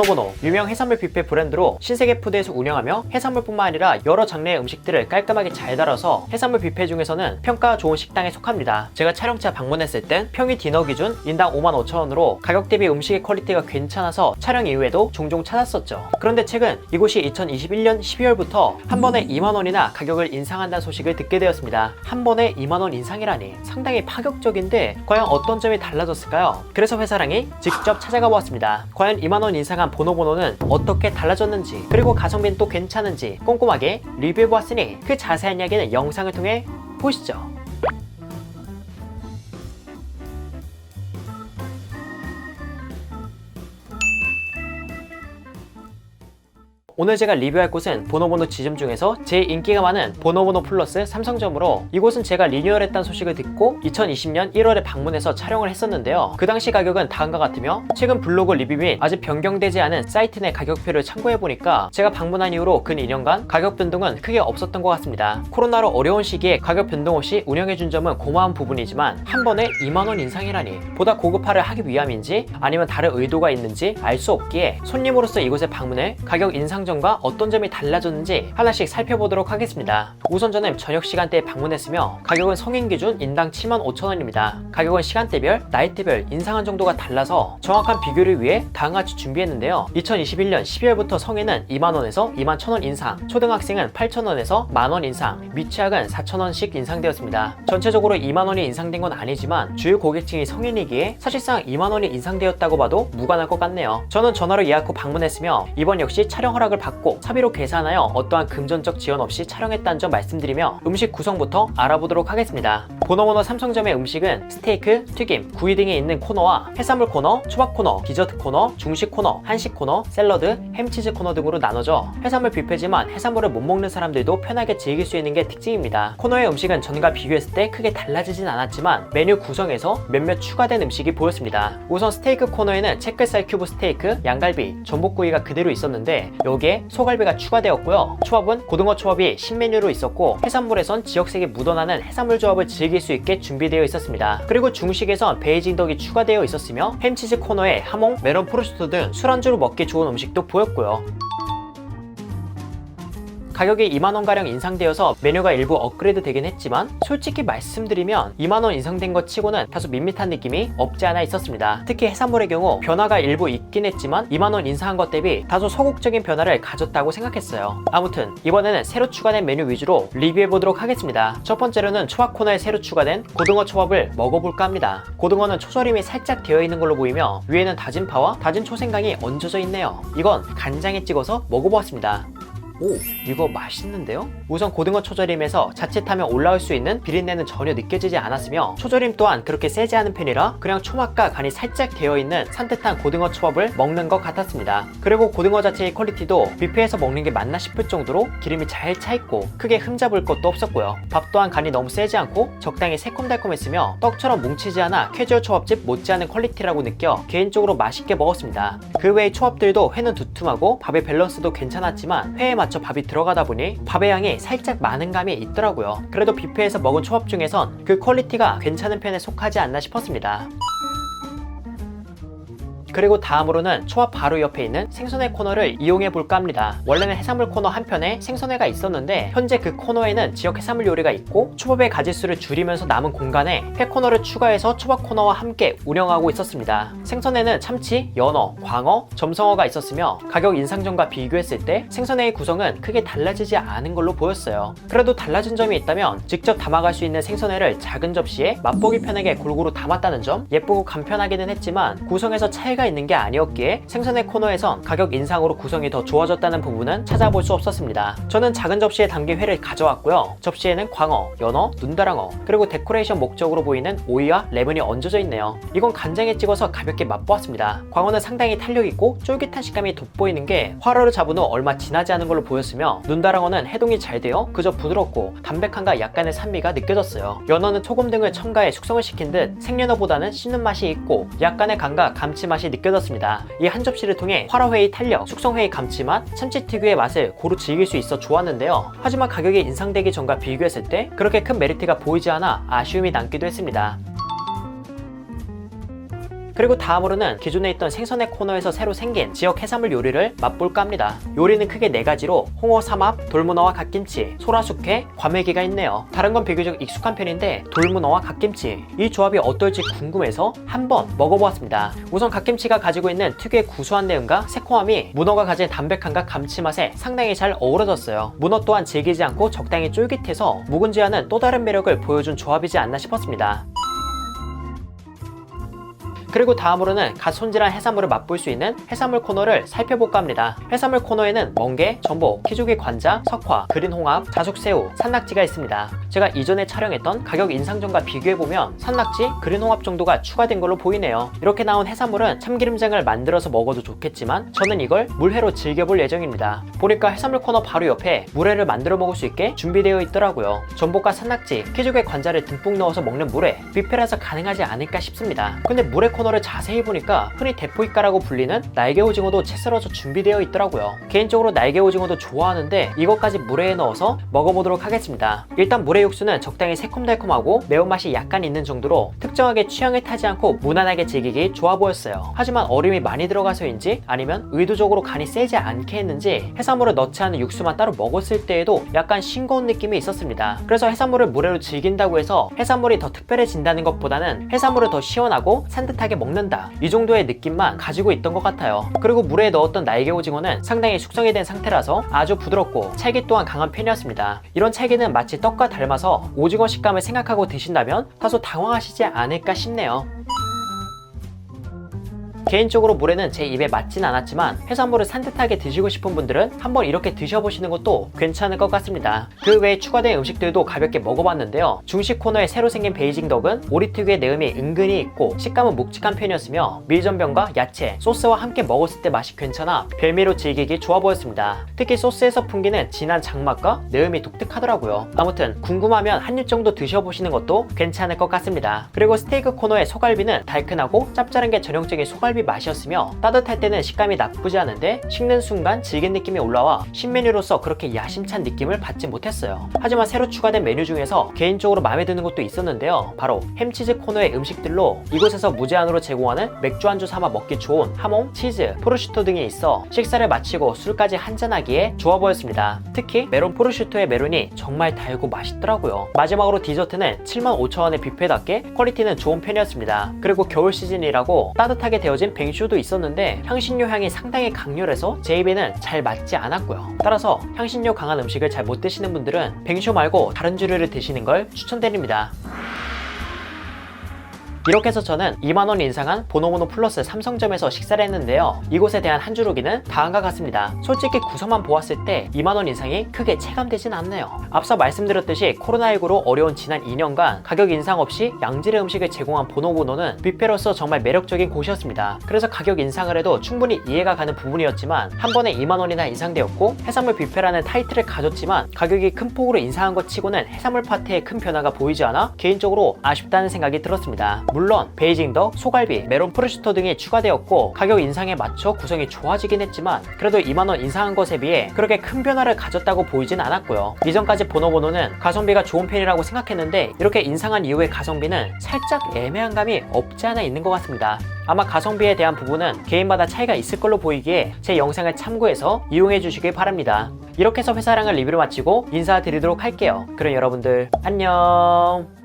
보노보노 유명 해산물 뷔페 브랜드로 신세계 푸드에서 운영하며 해산물뿐만 아니라 여러 장르의 음식들을 깔끔하게 잘 다뤄서 해산물 뷔페 중에서는 평가 좋은 식당에 속합니다. 제가 촬영차 방문했을 땐 평일 디너 기준 인당 55,000원으로 가격 대비 음식의 퀄리티가 괜찮아서 촬영 이후에도 종종 찾았었죠. 그런데 최근 이곳이 2021년 12월부터 한 번에 2만 원이나 가격을 인상한다는 소식을 듣게 되었습니다. 한 번에 2만 원 인상이라니 상당히 파격적인데 과연 어떤 점이 달라졌을까요? 그래서 회사랑이 직접 찾아가 보았습니다. 과연 2만 원 인상한 보노보노는 어떻게 달라졌는지 그리고 가성비는 또 괜찮은지 꼼꼼하게 리뷰해 보았으니 그 자세한 이야기는 영상을 통해 보시죠. 오늘 제가 리뷰할 곳은 보노보노 지점 중에서 제일 인기가 많은 보노보노 플러스 삼성점으로 이곳은 제가 리뉴얼했다는 소식을 듣고 2020년 1월에 방문해서 촬영을 했었는데요. 그 당시 가격은 다음과 같으며 최근 블로그 리뷰 및 아직 변경되지 않은 사이트 내 가격표를 참고해보니까 제가 방문한 이후로 근 2년간 가격 변동은 크게 없었던 것 같습니다. 코로나로 어려운 시기에 가격 변동 없이 운영해준 점은 고마운 부분이지만 한 번에 2만원 인상이라니 보다 고급화를 하기 위함인지 아니면 다른 의도가 있는지 알 수 없기에 손님으로서 이곳에 방문해 가격 인상 전과 어떤 점이 달라졌는지 하나씩 살펴보도록 하겠습니다. 우선 저는 저녁 시간대에 방문했으며 가격은 성인 기준 인당 7만 5천 원입니다. 가격은 시간대별, 나이대별 인상한 정도가 달라서 정확한 비교를 위해 다음과 같이 준비했는데요. 2021년 12월부터 성인은 2만 원에서 2만 1천 원 인상, 초등학생은 8천 원에서 만원 인상, 미취학은 4천 원씩 인상되었습니다. 전체적으로 2만 원이 인상된 건 아니지만 주요 고객층이 성인이기에 사실상 2만 원이 인상되었다고 봐도 무관할 것 같네요. 저는 전화로 예약 후 방문했으며 이번 역시 촬영 허락을 받고 사비로 계산하여 어떠한 금전적 지원 없이 촬영했다는 점 말씀드리며 음식 구성부터 알아보도록 하겠습니다. 보노보노 삼성점의 음식은 스테이크, 튀김, 구이 등이 있는 코너와 해산물 코너, 초밥 코너, 디저트 코너, 중식 코너, 한식 코너, 샐러드, 햄치즈 코너 등으로 나눠져 해산물 뷔페지만 해산물을 못 먹는 사람들도 편하게 즐길 수 있는 게 특징입니다. 코너의 음식은 전과 비교했을 때 크게 달라지진 않았지만 메뉴 구성에서 몇몇 추가된 음식이 보였습니다. 우선 스테이크 코너에는 채끝살 큐브 스테이크, 양갈비, 전복구이가 그대로 있었는데 여기 에 소갈비가 추가되었고요. 초밥은 고등어 초밥이 신메뉴로 있었고 해산물에선 지역색이 묻어나는 해산물 조합을 즐길 수 있게 준비되어 있었습니다. 그리고 중식에선 베이징 덕이 추가되어 있었으며 햄치즈 코너에 하몽, 메론 프로스트 등 술안주로 먹기 좋은 음식도 보였고요. 가격이 2만원가량 인상되어서 메뉴가 일부 업그레이드 되긴 했지만 솔직히 말씀드리면 2만원 인상된 것 치고는 다소 밋밋한 느낌이 없지 않아 있었습니다. 특히 해산물의 경우 변화가 일부 있긴 했지만 2만원 인상한 것 대비 다소 소극적인 변화를 가졌다고 생각했어요. 아무튼 이번에는 새로 추가된 메뉴 위주로 리뷰해보도록 하겠습니다. 첫 번째로는 초밥 코너에 새로 추가된 고등어 초밥을 먹어볼까 합니다. 고등어는 초절임이 살짝 되어 있는 걸로 보이며 위에는 다진 파와 다진 초생강이 얹어져 있네요. 이건 간장에 찍어서 먹어보았습니다. 오, 이거 맛있는데요? 우선 고등어 초절임에서 자칫하면 올라올 수 있는 비린내는 전혀 느껴지지 않았으며 초절임 또한 그렇게 세지 않은 편이라 그냥 초맛과 간이 살짝 되어 있는 산뜻한 고등어 초밥을 먹는 것 같았습니다. 그리고 고등어 자체의 퀄리티도 뷔페에서 먹는 게 맞나 싶을 정도로 기름이 잘 차 있고 크게 흠잡을 것도 없었고요. 밥 또한 간이 너무 세지 않고 적당히 새콤달콤했으며 떡처럼 뭉치지 않아 캐주얼 초밥집 못지않은 퀄리티라고 느껴 개인적으로 맛있게 먹었습니다. 그 외의 초밥들도 회는 두툼하고 밥의 밸런스도 괜찮았지만 회에 맞 맞춰 밥이 들어가다 보니 밥의 양이 살짝 많은 감이 있더라고요. 그래도 뷔페에서 먹은 초밥 중에선 그 퀄리티가 괜찮은 편에 속하지 않나 싶었습니다. 그리고 다음으로는 초밥 바로 옆에 있는 생선회 코너를 이용해 볼까 합니다. 원래는 해산물 코너 한편에 생선회가 있었는데 현재 그 코너에는 지역 해산물 요리가 있고 초밥의 가짓수를 줄이면서 남은 공간에 회 코너를 추가해서 초밥 코너와 함께 운영하고 있었습니다. 생선회는 참치, 연어, 광어, 점성어가 있었으며 가격 인상 전과 비교했을 때 생선회의 구성은 크게 달라지지 않은 걸로 보였어요. 그래도 달라진 점이 있다면 직접 담아갈 수 있는 생선회를 작은 접시에 맛보기 편하게 골고루 담았다는 점 예쁘고 간편하기는 했지만 구성에서 차이가 있는 게 아니었기에 생선회 코너에선 가격 인상으로 구성이 더 좋아졌다는 부분은 찾아볼 수 없었습니다. 저는 작은 접시에 담긴 회를 가져왔고요. 접시에는 광어, 연어, 눈다랑어, 그리고 데코레이션 목적으로 보이는 오이와 레몬이 얹어져 있네요. 이건 간장에 찍어서 가볍게 맛보았습니다. 광어는 상당히 탄력 있고 쫄깃한 식감이 돋보이는 게 화로를 잡은 후 얼마 지나지 않은 걸로 보였으며 눈다랑어는 해동이 잘 되어 그저 부드럽고 담백함과 약간의 산미가 느껴졌어요. 연어는 소금 등을 첨가해 숙성을 시킨 듯 생연어보다는 씹는 맛이 있고 약간의 간과 감칠맛이 느껴졌습니다. 이 한 접시를 통해 화로회의 탄력, 숙성회의 감칠맛, 참치 특유의 맛을 고루 즐길 수 있어 좋았는데요. 하지만 가격이 인상되기 전과 비교했을 때 그렇게 큰 메리트가 보이지 않아 아쉬움이 남기도 했습니다. 그리고 다음으로는 기존에 있던 생선의 코너에서 새로 생긴 지역 해산물 요리를 맛볼까 합니다. 요리는 크게 네 가지로 홍어 삼합, 돌문어와 갓김치, 소라숙회, 과메기가 있네요. 다른 건 비교적 익숙한 편인데 돌문어와 갓김치 이 조합이 어떨지 궁금해서 한번 먹어보았습니다. 우선 갓김치가 가지고 있는 특유의 구수한 내음과 새콤함이 문어가 가진 담백함과 감칠맛에 상당히 잘 어우러졌어요. 문어 또한 질기지 않고 적당히 쫄깃해서 묵은지 않은 또 다른 매력을 보여준 조합이지 않나 싶었습니다. 그리고 다음으로는 갓 손질한 해산물을 맛볼 수 있는 해산물 코너를 살펴볼까 합니다. 해산물 코너에는 멍게, 전복, 키조개 관자, 석화, 그린 홍합, 자숙새우, 산낙지가 있습니다. 제가 이전에 촬영했던 가격 인상전과 비교해보면 산낙지, 그린 홍합 정도가 추가된 걸로 보이네요. 이렇게 나온 해산물은 참기름장을 만들어서 먹어도 좋겠지만 저는 이걸 물회로 즐겨볼 예정입니다. 보니까 해산물 코너 바로 옆에 물회를 만들어 먹을 수 있게 준비되어 있더라고요. 전복과 산낙지, 키조개 관자를 듬뿍 넣어서 먹는 물회, 뷔페라서 가능하지 않을까 싶습니다. 근데 물회 코너 를 자세히 보니까 흔히 대포이카라고 불리는 날개 오징어도 채 썰어서 준비되어 있더라고요. 개인적으로 날개 오징어도 좋아하는데 이것까지 물회에 넣어서 먹어보도록 하겠습니다. 일단 물회 육수는 적당히 새콤달콤하고 매운맛이 약간 있는 정도로 특정하게 취향을 타지 않고 무난하게 즐기기 좋아 보였어요. 하지만 얼음이 많이 들어가서인지 아니면 의도적으로 간이 세지 않게 했는지 해산물을 넣지 않은 육수만 따로 먹었을 때에도 약간 싱거운 느낌이 있었습니다. 그래서 해산물을 물회로 즐긴다고 해서 해산물이 더 특별해진다는 것보다는 해산물을 더 시원하고 산뜻하게 먹는다. 이 정도의 느낌만 가지고 있던 것 같아요. 그리고 물에 넣었던 날개 오징어는 상당히 숙성이 된 상태라서 아주 부드럽고 찰기 또한 강한 편이었습니다. 이런 찰기는 마치 떡과 닮아서 오징어 식감을 생각하고 드신다면 다소 당황하시지 않을까 싶네요. 개인적으로 물회는 제 입에 맞진 않았지만 해산물을 산뜻하게 드시고 싶은 분들은 한번 이렇게 드셔보시는 것도 괜찮을 것 같습니다. 그 외에 추가된 음식들도 가볍게 먹어봤는데요. 중식 코너에 새로 생긴 베이징 덕은 오리 특유의 내음이 은근히 있고 식감은 묵직한 편이었으며 밀전병과 야채, 소스와 함께 먹었을 때 맛이 괜찮아 별미로 즐기기 좋아 보였습니다. 특히 소스에서 풍기는 진한 장맛과 내음이 독특하더라고요. 아무튼 궁금하면 한 입 정도 드셔보시는 것도 괜찮을 것 같습니다. 그리고 스테이크 코너의 소갈비는 달큰하고 짭짤한 게 전형적인 소갈비 맛이었으며 따뜻할 때는 식감이 나쁘지 않은데 식는 순간 질긴 느낌이 올라와 신메뉴로서 그렇게 야심찬 느낌을 받지 못했어요. 하지만 새로 추가된 메뉴 중에서 개인적으로 마음에 드는 것도 있었는데요. 바로 햄치즈 코너의 음식들로 이곳에서 무제한으로 제공하는 맥주 안주 삼아 먹기 좋은 하몽, 치즈, 프로슈토 등이 있어 식사를 마치고 술까지 한잔하기에 좋아 보였습니다. 특히 메론 프로슈토의 메론이 정말 달고 맛있더라고요. 마지막으로 디저트는 75,000원의 뷔페답게 퀄리티는 좋은 편이었습니다. 그리고 겨울 시즌이라고 따뜻하게 데워진 뱅쇼도 있었는데 향신료 향이 상당히 강렬해서 제 입에는 잘 맞지 않았고요. 따라서 향신료 강한 음식을 잘 못 드시는 분들은 뱅쇼 말고 다른 주류를 드시는 걸 추천드립니다. 이렇게 해서 저는 2만원 인상한 보노보노 플러스 삼성점에서 식사를 했는데요. 이곳에 대한 한 주르기는 다음과 같습니다. 솔직히 구성만 보았을 때 2만원 인상이 크게 체감되진 않네요. 앞서 말씀드렸듯이 코로나19로 어려운 지난 2년간 가격 인상 없이 양질의 음식을 제공한 보노보노는 뷔페로서 정말 매력적인 곳이었습니다. 그래서 가격 인상을 해도 충분히 이해가 가는 부분이었지만 한 번에 2만원이나 인상되었고 해산물 뷔페라는 타이틀을 가졌지만 가격이 큰 폭으로 인상한 것 치고는 해산물 파트에 큰 변화가 보이지 않아 개인적으로 아쉽다는 생각이 들었습니다. 물론 베이징덕, 소갈비, 메론 프루슈토 등이 추가되었고 가격 인상에 맞춰 구성이 좋아지긴 했지만 그래도 2만원 인상한 것에 비해 그렇게 큰 변화를 가졌다고 보이진 않았고요. 이전까지 보노보노는 가성비가 좋은 편이라고 생각했는데 이렇게 인상한 이후의 가성비는 살짝 애매한 감이 없지 않아 있는 것 같습니다. 아마 가성비에 대한 부분은 개인마다 차이가 있을 걸로 보이기에 제 영상을 참고해서 이용해 주시길 바랍니다. 이렇게 해서 회사랑을 리뷰를 마치고 인사드리도록 할게요. 그럼 여러분들 안녕